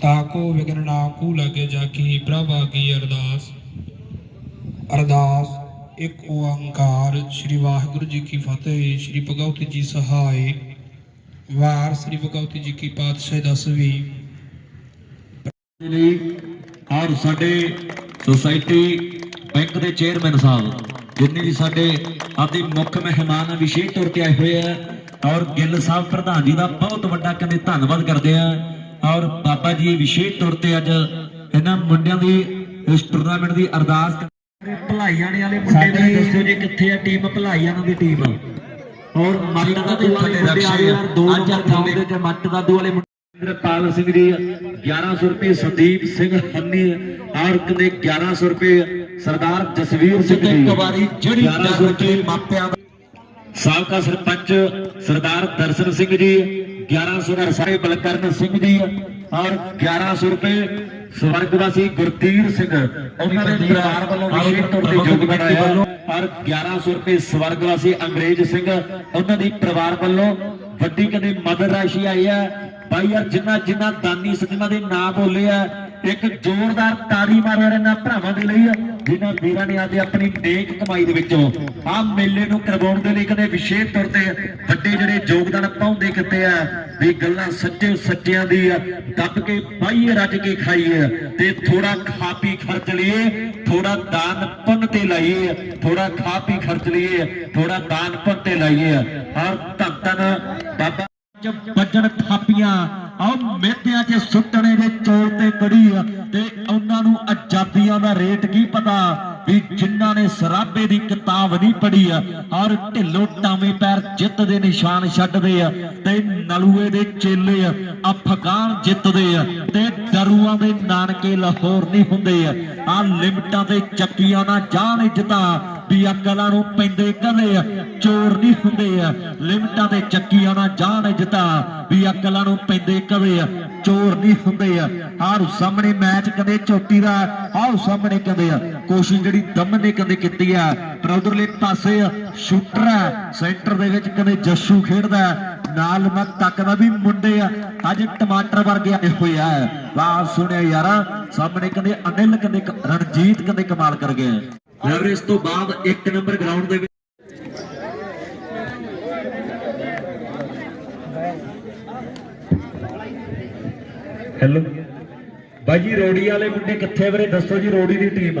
ਤਾਕੋ vegan ਨਾ ਕੂ ਲਾਗੇ ਜਾ ਕੀ ਪ੍ਰਭਾ ਅਰਦਾਸ। ਅਰਦਾਸ, ਇੱਕ ਓੰਕਾਰ, ਸ੍ਰੀ ਵਾਹਿਗੁਰੂ ਜੀ ਕੀ ਫਤਿਹ, ਸ੍ਰੀ ਭਗਵਤੀ ਜੀ ਸਹਾਇ। ਵਾਰ, ਸ੍ਰੀ ਭਗਵਤੀ ਜੀ ਕੀ ਪਾਤਸ਼ਾਹ ਦਸਵੀਂ ਲਈ ਔਰ ਸਾਡੇ ਸੁਸਾਇਟੀ ਬੈਂਕ ਦੇ ਚੇਅਰਮੈਨ ਸਾਹਿਬ, ਜਿੰਨੇ ਵੀ ਸਾਡੇ ਆਦੀ ਮੁੱਖ ਮਹਿਮਾਨ ਵਿਸ਼ੇਸ਼ ਤੌਰ ਤੇ ਆਏ ਹੋਏ ਆ, ਔਰ ਗਿੱਲ ਸਾਹਿਬ ਪ੍ਰਧਾਨ ਜੀ ਦਾ ਬਹੁਤ ਵੱਡਾ ਕਹਿੰਦੇ ਧੰਨਵਾਦ ਕਰਦੇ ਆ। ਔਰ ਬਾਬਾ ਜੀ ਵਿਸ਼ੇਸ਼ ਤੌਰ ਤੇ ਅੱਜ ਇਹਨਾਂ ਮੁੰਡਿਆਂ ਦੀ ਇਸ ਟੂਰਨਾਮੈਂਟ ਦੀ ਅਰਦਾਸ ਭਲਾਈਆਂ ਵਾਲੇ ਮੁੰਡੇ ਨੇ ਦੱਸਿਓ ਜੀ ਕਿੱਥੇ ਆ ਟੀਮ ਭਲਾਈਆਂ ਦੀ ਟੀਮ ਔਰ ਮੱਟ ਦਾ ਦੂ ਵਾਲੇ ਮੁੰਡੇ ਆ ਯਾਰ ਦੋ ਨੰਬਰ ਗਰਾਊਂਡ ਦੇ ਚ ਮੱਟ ਦਾ ਦੂ ਵਾਲੇ ਮੁੰਡੇ ਇੰਦਰਪਾਲ ਸਿੰਘ ਜੀ 1100 ਰੁਪਏ ਸੰਦੀਪ ਸਿੰਘ ਹੰਨੀ ਔਰ ਕਦੇ 1100 ਰੁਪਏ ਸਰਦਾਰ ਜਸਵੀਰ ਸਿੰਘ ਜੀ। ਇੱਕ ਵਾਰੀ ਜਿਹੜੀ 1100 ਰੁਪਏ ਮਾਪਿਆਂ ਦਾ ਸਾਬਕਾ ਸਰਪੰਚ ਸਰਦਾਰ ਦਰਸ਼ਨ ਸਿੰਘ ਜੀ 1100 ਰੁਪਏ ਸਾਰੇ ਬਲਕਰਨ ਸਿੰਘ ਜੀ ਔਰ 1100 ਰੁਪਏ ਸਵਰਗਵਾਸੀ ਗੁਰਤੀਰ ਸਿੰਘ ਉਹਨਾਂ ਦੇ ਪਰਿਵਾਰ ਵੱਲੋਂ ਵਿਸ਼ੇਸ਼ ਤੌਰ ਤੇ ਯੋਗਦਾਨ ਆਇਆ। ਔਰ 1100 ਰੁਪਏ ਸਵਰਗਵਾਸੀ ਅੰਗਰੇਜ਼ ਸਿੰਘ ਉਹਨਾਂ ਦੀ ਪਰਿਵਾਰ ਵੱਲੋਂ ਵੱਡੀ ਕਦੇ ਮਦਦ ਰਾਸ਼ੀ ਆਈ ਹੈ। ਭਾਈ ਯਾਰ ਜਿੰਨਾ ਜਿੰਨਾ ਦਾਨੀ ਸੱਜਣਾ ਦੇ ਨਾਂ ਬੋਲੇ ਆ ਇੱਕ ਜ਼ੋਰਦਾਰ ਤਾੜੀ ਮਾਰੋ ਯਾਰ ਇਹਨਾਂ ਭਰਾਵਾਂ ਦੇ ਲਈ ਜਿਨ੍ਹਾਂ ਵੀਰਾਂ ਨੇ ਅੱਜ ਆਪਣੀ ਨੇਕ ਕਮਾਈ ਦੇ ਵਿੱਚੋਂ ਆਹ ਮੇਲੇ ਨੂੰ ਕਰਵਾਉਣ ਦੇ ਲਈ ਕਦੇ ਵਿਸ਼ੇਸ਼ ਤੌਰ ਤੇ ਵੱਡੇ ਜਿਹੜੇ ਯੋਗਦਾਨ ਪਾਉਂਦੇ ਕਿਤੇ ਆ, ਵੀ ਗੱਲਾਂ ਸੱਚੇ ਸੱਚਿਆਂ ਦੀ ਦੱਬ ਕੇ ਪਾਈਏ, ਰੱਜ ਕੇ ਖਾਈਏ ਤੇ ਥੋੜਾ ਖਾ ਪੀ ਖਰਚ ਲਈਏ ਥੋੜਾ ਦਾਨ ਪੁੰਨ ਤੇ ਲਾਈਏ ਥੋੜਾ ਖਾ ਪੀ ਖਰਚ ਲਈਏ ਥੋੜਾ ਦਾਨ ਪੁੰਨ ਤੇ ਲਾਈਏ। ਹਰ ਧੰਨ ਧੰਨ ਬਾਬਾ ਚ ਵੱਜਣ ਥਾਪੀਆਂ ਆਹ ਮਿਹਦਿਆਂ 'ਚ ਸੁੱਟਣੇ ਦੇ ਚੋਰ ਤੇ ਕੜੀ ਆ। ਤੇ ਉਹਨਾਂ ਨੂੰ ਆਜ਼ਾਦੀਆਂ ਦਾ ਰੇਟ ਕੀ ਪਤਾ? ਵੀ ਜਿਨ੍ਹਾਂ ਨੇ ਸਰਾਬੇ ਦੀ ਕਿਤਾਬ ਨਹੀਂ ਪੜ੍ਹੀ ਆ ਔਰ ਢਿੱਲੋ ਟਾਵੇਂ ਪੈਰ ਜਿੱਤ ਦੇ ਨਿਸ਼ਾਨ ਛੱਡਦੇ ਆ, ਤੇ ਨਲੂਏ ਦੇ ਚੇਲੇ ਆ, ਅਫਗਾਨ ਜਿੱਤਦੇ ਆ, ਤੇ ਦਰੂਆਂ ਦੇ ਨਾਨਕੇ ਲਾਹੌਰ ਨਹੀਂ ਹੁੰਦੇ ਆ। ਆ ਲਿਮਟਾਂ ਤੇ ਚੱਕੀਆਂ ਨਾ ਜਾਣ ਇੱਜ਼ਤਾਂ, ਵੀ ਅਕਲਾਂ ਨੂੰ ਪੈਂਦੇ ਕਦੇ ਆ, ਚੋਰ ਨਹੀਂ ਹੁੰਦੇ ਆ। ਲਿਮਟਾਂ ਤੇ ਚੱਕੀਆਂ ਨਾ ਜਾਣ ਇੱਜ਼ਤਾਂ, ਵੀ ਅਕਲਾਂ ਨੂੰ ਪੈਂਦੇ ਕਦੇ ਆ। ਚੋਰ ਨਹੀਂ ਹੁੰਦੇ ਆ। ਆਹ ਸਾਹਮਣੇ ਮੈਚ ਕਦੇ ਚੋਟੀ ਦਾ, ਆਹ ਸਾਹਮਣੇ ਕਦੇ ਆ, ਕੋਸ਼ਿਸ਼ ਜਿਹੜੀ ਦਮ ਨੇ ਕਦੇ ਕੀਤੀ ਆ, ਪਰ ਉਧਰਲੇ ਪਾਸੇ ਸ਼ੂਟਰ ਆ, ਸੈਂਟਰ ਦੇ ਵਿੱਚ ਕਦੇ ਜੱਸੂ ਖੇਡਦਾ ਨਾਲ ਮੈਂ ਤੱਕਦਾ ਵੀ ਮੁੰਡੇ ਆ, ਅੱਜ ਟਮਾਟਰ ਵਰਗੇ ਆਏ ਹੋਏ ਆ। ਵਾਹ ਸੁਣਿਆ ਯਾਰਾ, ਸਾਹਮਣੇ ਕਦੇ ਅਨਿਲ ਕਦੇ ਰਣਜੀਤ ਕਦੇ ਕਮਾਲ ਕਰ ਗਏ ਫਿਰ ਇਸ ਤੋਂ ਬਾਅਦ ਇੱਕ ਨੰਬਰ ਗਰਾਊਂਡ ਦੇ ਹੈਲੋ ਬਾਜੀ ਰੋੜੀ ਵਾਲੇ ਮੁੰਡੇ ਕਿੱਥੇ ਵੀਰੇ? ਦੱਸੋ ਜੀ ਰੋੜੀ ਦੀ ਟੀਮ